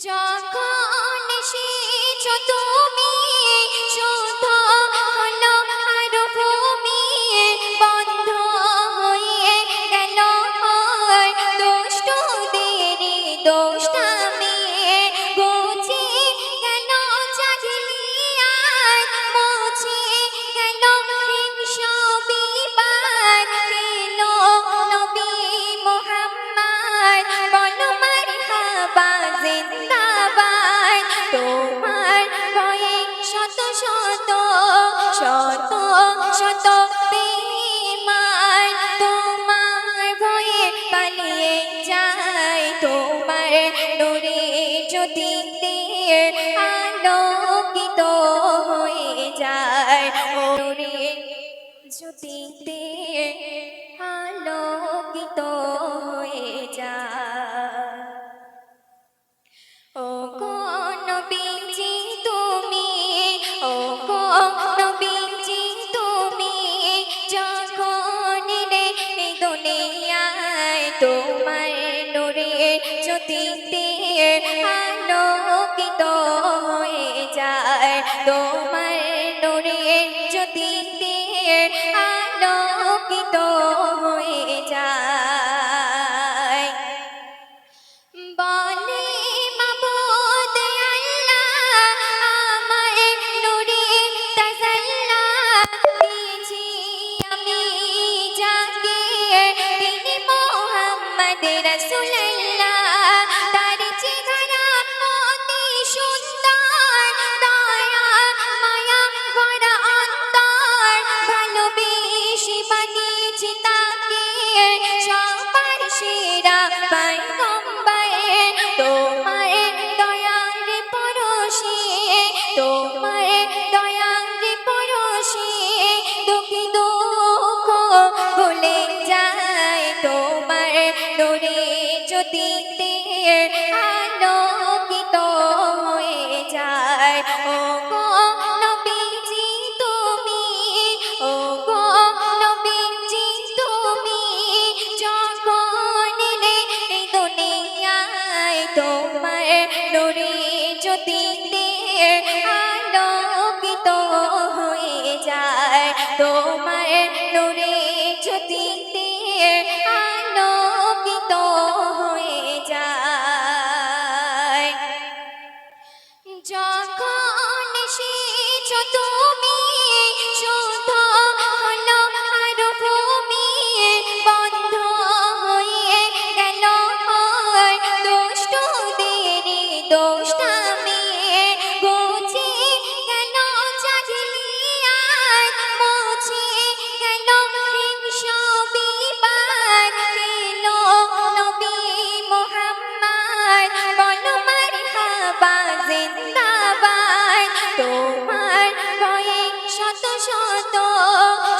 যখন এসেছ তুমি ভূমি বন্ধ হয়ে গেল দুষ্টদের দোষটামি বুঝে গেল জাগলিয়ায় মুছে গেল হিংস বিবাদ। এলো নবী মোহাম্মদ বলো জিন্দাবাদ জ্যোতিতে আলোকিত হয়ে যায়। ও নূরে জ্যোতিতে আলোকিত হয়ে যায়। ও কোন বিজি তুমি ও কোন বিজি তুমি, যখন রে দুনিয়ায় তোমার নূরে জ্যোতিতে আলোকিত তোমার নূরে জ্যোতিতে আলোকিত হয়ে যায়। বলে মাবুদ নূরে জ্যোতিতে আলোকিত হয়ে যায় ও গো নবীজি তুমি ও গো নবীজি তুমি যখন এই দুনিয়ায় তোমার নূরে জ্যোতিতে তুমি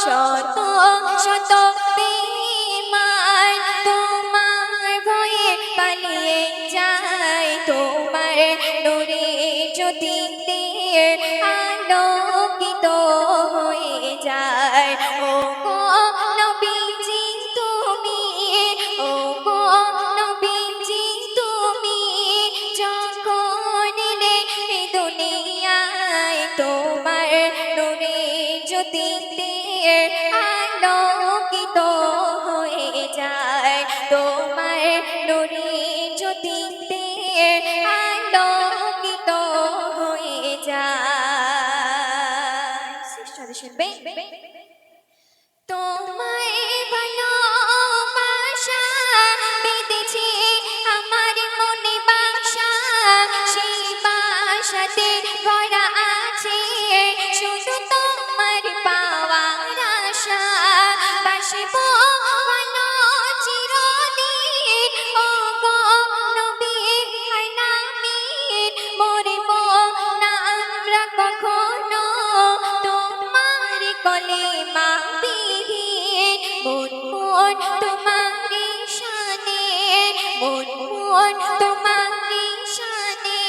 শত শত বিমান তোমার ভয়ে পালিয়ে যায়। তোমার নরে জ্যোতিতে জ্যোতিতে আলোকিত হয়ে যায়। শুনবে? তোমায় মন তোমাকে শানে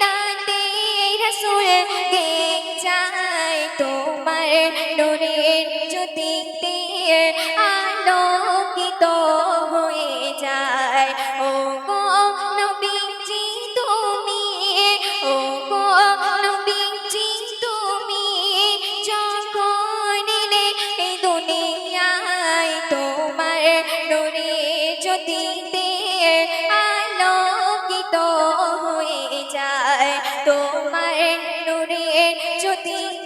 নাতে রসুল যায়। তোমার নোরের জ্যোতিতে আলোকিত হয়ে যায়। ও যদি